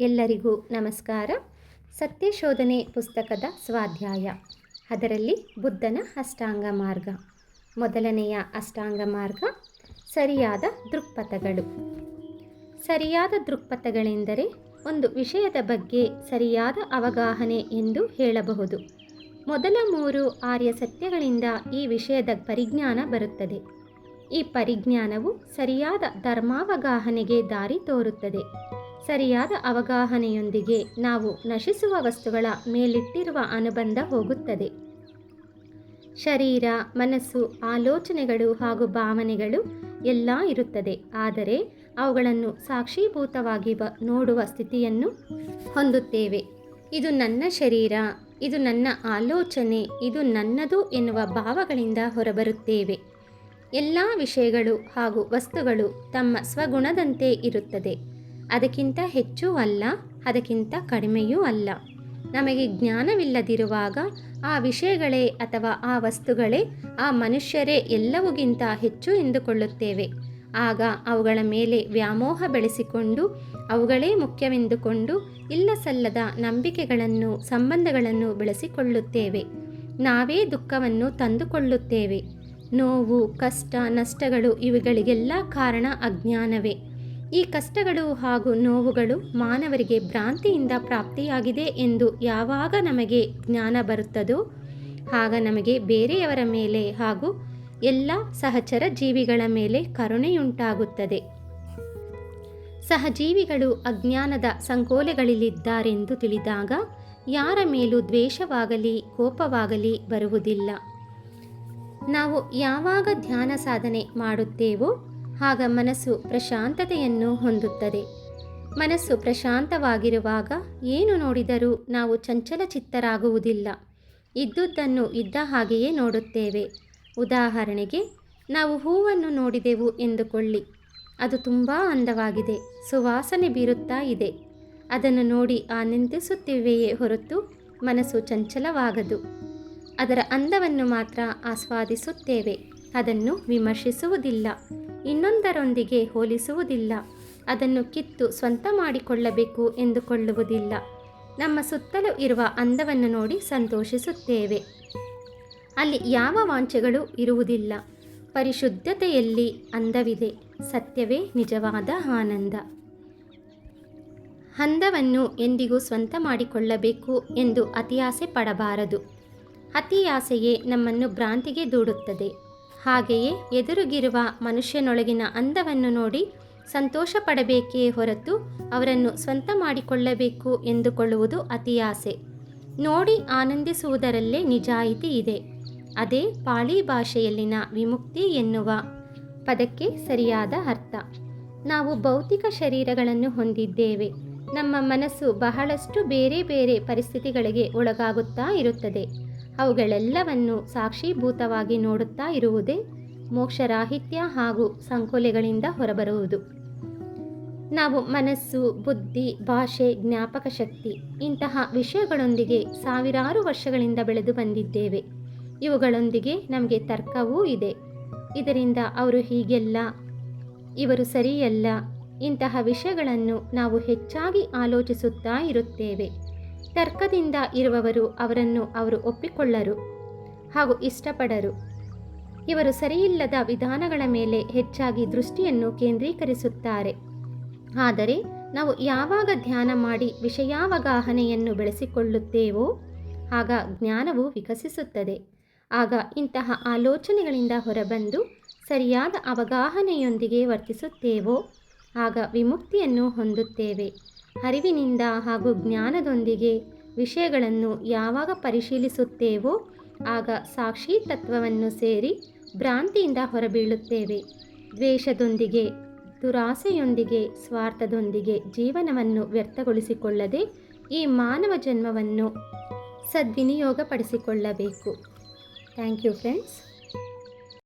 ಎಲ್ಲರಿಗೂ ನಮಸ್ಕಾರ. ಸತ್ಯಶೋಧನೆ ಪುಸ್ತಕದ ಸ್ವಾಧ್ಯಾಯ. ಅದರಲ್ಲಿ ಬುದ್ಧನ ಅಷ್ಟಾಂಗ ಮಾರ್ಗ. ಮೊದಲನೆಯ ಅಷ್ಟಾಂಗ ಮಾರ್ಗ, ಸರಿಯಾದ ದೃಕ್ಪಥಗಳು. ಸರಿಯಾದ ದೃಕ್ಪಥಗಳೆಂದರೆ ಒಂದು ವಿಷಯದ ಬಗ್ಗೆ ಸರಿಯಾದ ಅವಗಾಹನೆ ಎಂದು ಹೇಳಬಹುದು. ಮೊದಲ ಮೂರು ಆರ್ಯ ಸತ್ಯಗಳಿಂದ ಈ ವಿಷಯದ ಪರಿಜ್ಞಾನ ಬರುತ್ತದೆ. ಈ ಪರಿಜ್ಞಾನವು ಸರಿಯಾದ ಧರ್ಮಾವಗಾಹನೆಗೆ ದಾರಿ ತೋರುತ್ತದೆ. ಸರಿಯಾದ ಅವಗಾಹನೆಯೊಂದಿಗೆ ನಾವು ನಶಿಸುವ ವಸ್ತುಗಳ ಮೇಲಿಟ್ಟಿರುವ ಅನುಬಂಧ ಹೋಗುತ್ತದೆ. ಶರೀರ, ಮನಸ್ಸು, ಆಲೋಚನೆಗಳು ಹಾಗೂ ಭಾವನೆಗಳು ಎಲ್ಲ ಇರುತ್ತದೆ. ಆದರೆ ಅವುಗಳನ್ನು ಸಾಕ್ಷೀಭೂತವಾಗಿ ಬ, ನೋಡುವ ಸ್ಥಿತಿಯನ್ನು ಹೊಂದುತ್ತೇವೆ. ಇದು ನನ್ನ ಶರೀರ, ಇದು ನನ್ನ ಆಲೋಚನೆ, ಇದು ನನ್ನದು ಎನ್ನುವ ಭಾವಗಳಿಂದ ಹೊರಬರುತ್ತೇವೆ. ಎಲ್ಲ ವಿಷಯಗಳು ಹಾಗೂ ವಸ್ತುಗಳು ತಮ್ಮ ಸ್ವಗುಣದಂತೆ ಇರುತ್ತದೆ. ಅದಕ್ಕಿಂತ ಹೆಚ್ಚು ಅಲ್ಲ, ಅದಕ್ಕಿಂತ ಕಡಿಮೆಯೂ ಅಲ್ಲ. ನಮಗೆ ಜ್ಞಾನವಿಲ್ಲದಿರುವಾಗ ಆ ವಿಷಯಗಳೇ ಅಥವಾ ಆ ವಸ್ತುಗಳೇ ಆ ಮನುಷ್ಯರೇ ಎಲ್ಲವುಗಿಂತ ಹೆಚ್ಚು ಎಂದುಕೊಳ್ಳುತ್ತೇವೆ. ಆಗ ಅವುಗಳ ಮೇಲೆ ವ್ಯಾಮೋಹ ಬೆಳೆಸಿಕೊಂಡು, ಅವುಗಳೇ ಮುಖ್ಯವೆಂದುಕೊಂಡು ಇಲ್ಲ ಸಲ್ಲದ ನಂಬಿಕೆಗಳನ್ನು, ಸಂಬಂಧಗಳನ್ನು ಬೆಳೆಸಿಕೊಳ್ಳುತ್ತೇವೆ. ನಾವೇ ದುಃಖವನ್ನು ತಂದುಕೊಳ್ಳುತ್ತೇವೆ. ನೋವು, ಕಷ್ಟ, ನಷ್ಟಗಳು ಇವುಗಳಿಗೆಲ್ಲ ಕಾರಣ ಅಜ್ಞಾನವೇ. ಈ ಕಷ್ಟಗಳು ಹಾಗೂ ನೋವುಗಳು ಮಾನವರಿಗೆ ಭ್ರಾಂತಿಯಿಂದ ಪ್ರಾಪ್ತಿಯಾಗಿದೆ ಎಂದು ಯಾವಾಗ ನಮಗೆ ಜ್ಞಾನ ಬರುತ್ತದೋ, ಆಗ ನಮಗೆ ಬೇರೆಯವರ ಮೇಲೆ ಹಾಗೂ ಎಲ್ಲ ಸಹಚರ ಜೀವಿಗಳ ಮೇಲೆ ಕರುಣೆಯುಂಟಾಗುತ್ತದೆ. ಸಹಜೀವಿಗಳು ಅಜ್ಞಾನದ ಸಂಕೋಲೆಗಳಲ್ಲಿದ್ದಾರೆಂದು ತಿಳಿದಾಗ ಯಾರ ಮೇಲೂ ದ್ವೇಷವಾಗಲಿ, ಕೋಪವಾಗಲಿ ಬರುವುದಿಲ್ಲ. ನಾವು ಯಾವಾಗ ಧ್ಯಾನ ಸಾಧನೆ ಮಾಡುತ್ತೇವೋ ಆಗ ಮನಸ್ಸು ಪ್ರಶಾಂತತೆಯನ್ನು ಹೊಂದುತ್ತದೆ. ಮನಸ್ಸು ಪ್ರಶಾಂತವಾಗಿರುವಾಗ ಏನು ನೋಡಿದರೂ ನಾವು ಚಂಚಲ ಚಿತ್ತರಾಗುವುದಿಲ್ಲ ಇದ್ದುದನ್ನು ಇದ್ದ ಹಾಗೆಯೇ ನೋಡುತ್ತೇವೆ. ಉದಾಹರಣೆಗೆ, ನಾವು ಹೂವನ್ನು ನೋಡಿದೆವು ಎಂದುಕೊಳ್ಳಿ. ಅದು ತುಂಬ ಅಂದವಾಗಿದೆ, ಸುವಾಸನೆ ಬೀರುತ್ತಾ ಇದೆ. ಅದನ್ನು ನೋಡಿ ಆನಂದಿಸುತ್ತಿವೆಯೇ ಹೊರತು ಮನಸ್ಸು ಚಂಚಲವಾಗದು. ಅದರ ಅಂದವನ್ನು ಮಾತ್ರ ಆಸ್ವಾದಿಸುತ್ತೇವೆ. ಅದನ್ನು ವಿಮರ್ಶಿಸುವುದಿಲ್ಲ. ಇನ್ನೊಂದರೊಂದಿಗೆ ಹೋಲಿಸುವುದಿಲ್ಲ. ಅದನ್ನು ಕಿತ್ತು ಸ್ವಂತ ಮಾಡಿಕೊಳ್ಳಬೇಕು ಎಂದುಕೊಳ್ಳುವುದಿಲ್ಲ. ನಮ್ಮ ಸುತ್ತಲೂ ಇರುವ ಅಂದವನ್ನು ನೋಡಿ ಸಂತೋಷಿಸುತ್ತೇವೆ. ಅಲ್ಲಿ ಯಾವ ವಾಂಛೆಗಳು ಇರುವುದಿಲ್ಲ. ಪರಿಶುದ್ಧತೆಯಲ್ಲಿ ಅಂದವಿದೆ. ಸತ್ಯವೇ ನಿಜವಾದ ಆನಂದ. ಅಂದವನ್ನು ಎಂದಿಗೂ ಸ್ವಂತ ಮಾಡಿಕೊಳ್ಳಬೇಕು ಎಂದು ಅತಿಯಾಸೆ ಪಡಬಾರದು. ಅತಿಯಾಸೆಯೇ ನಮ್ಮನ್ನು ಭ್ರಾಂತಿಗೆ ದೂಡುತ್ತದೆ. ಹಾಗೆಯೇ ಎದುರುಗಿರುವ ಮನುಷ್ಯನೊಳಗಿನ ಅಂದವನ್ನು ನೋಡಿ ಸಂತೋಷ ಪಡಬೇಕೇ ಹೊರತು ಅವರನ್ನು ಸ್ವಂತ ಮಾಡಿಕೊಳ್ಳಬೇಕು ಎಂದುಕೊಳ್ಳುವುದು ಅತಿಯಾಸೆ. ನೋಡಿ ಆನಂದಿಸುವುದರಲ್ಲೇ ನಿಜಾಯಿತಿ ಇದೆ. ಅದೇ ಪಾಳಿ ಭಾಷೆಯಲ್ಲಿನ ವಿಮುಕ್ತಿ ಎನ್ನುವ ಪದಕ್ಕೆ ಸರಿಯಾದ ಅರ್ಥ. ನಾವು ಭೌತಿಕ ಶರೀರಗಳನ್ನು ಹೊಂದಿದ್ದೇವೆ. ನಮ್ಮ ಮನಸ್ಸು ಬಹಳಷ್ಟು ಬೇರೆ ಬೇರೆ ಪರಿಸ್ಥಿತಿಗಳಿಗೆ ಒಳಗಾಗುತ್ತಾ ಇರುತ್ತದೆ. ಅವುಗಳೆಲ್ಲವನ್ನು ಸಾಕ್ಷೀಭೂತವಾಗಿ ನೋಡುತ್ತಾ ಇರುವುದೇ ಮೋಕ್ಷರಾಹಿತ್ಯ ಹಾಗೂ ಸಂಕೋಲೆಗಳಿಂದ ಹೊರಬರುವುದು. ನಾವು ಮನಸ್ಸು, ಬುದ್ಧಿ, ಭಾಷೆ, ಜ್ಞಾಪಕ ಶಕ್ತಿ ಇಂತಹ ವಿಷಯಗಳೊಂದಿಗೆ ಸಾವಿರಾರು ವರ್ಷಗಳಿಂದ ಬೆಳೆದು ಬಂದಿದ್ದೇವೆ. ಇವುಗಳೊಂದಿಗೆ ನಮಗೆ ತರ್ಕವೂ ಇದೆ. ಇದರಿಂದ ಅವರು ಹೀಗೆಲ್ಲ, ಇವರು ಸರಿಯಲ್ಲ ಇಂತಹ ವಿಷಯಗಳನ್ನು ನಾವು ಹೆಚ್ಚಾಗಿ ಆಲೋಚಿಸುತ್ತಾ ಇರುತ್ತೇವೆ. ತರ್ಕದಿಂದ ಇರುವವರು ಅವರನ್ನು ಅವರು ಒಪ್ಪಿಕೊಳ್ಳರು ಹಾಗೂ ಇಷ್ಟಪಡರು. ಇವರು ಸರಿಯಿಲ್ಲದ ವಿಧಾನಗಳ ಮೇಲೆ ಹೆಚ್ಚಾಗಿ ದೃಷ್ಟಿಯನ್ನು ಕೇಂದ್ರೀಕರಿಸುತ್ತಾರೆ. ಆದರೆ ನಾವು ಯಾವಾಗ ಧ್ಯಾನ ಮಾಡಿ ವಿಷಯಾವಗಾಹನೆಯನ್ನು ಬೆಳೆಸಿಕೊಳ್ಳುತ್ತೇವೋ, ಆಗ ಜ್ಞಾನವು ವಿಕಸಿಸುತ್ತದೆ. ಆಗ ಇಂತಹ ಆಲೋಚನೆಗಳಿಂದ ಹೊರಬಂದು ಸರಿಯಾದ ಅವಗಾಹನೆಯೊಂದಿಗೆ ವರ್ತಿಸುತ್ತೇವೋ ಆಗ ವಿಮುಕ್ತಿಯನ್ನು ಹೊಂದುತ್ತೇವೆ. ಅರಿವಿನಿಂದ ಹಾಗೂ ಜ್ಞಾನದೊಂದಿಗೆ ವಿಷಯಗಳನ್ನು ಯಾವಾಗ ಪರಿಶೀಲಿಸುತ್ತೇವೋ, ಆಗ ಸಾಕ್ಷಿ ತತ್ವವನ್ನು ಸೇರಿ ಭ್ರಾಂತಿಯಿಂದ ಹೊರಬೀಳುತ್ತೇವೆ. ದ್ವೇಷದೊಂದಿಗೆ, ದುರಾಸೆಯೊಂದಿಗೆ, ಸ್ವಾರ್ಥದೊಂದಿಗೆ ಜೀವನವನ್ನು ವ್ಯರ್ಥಗೊಳಿಸಿಕೊಳ್ಳದೆ ಈ ಮಾನವ ಜನ್ಮವನ್ನು ಸದ್ವಿನಿಯೋಗಪಡಿಸಿಕೊಳ್ಳಬೇಕು. Thank you friends.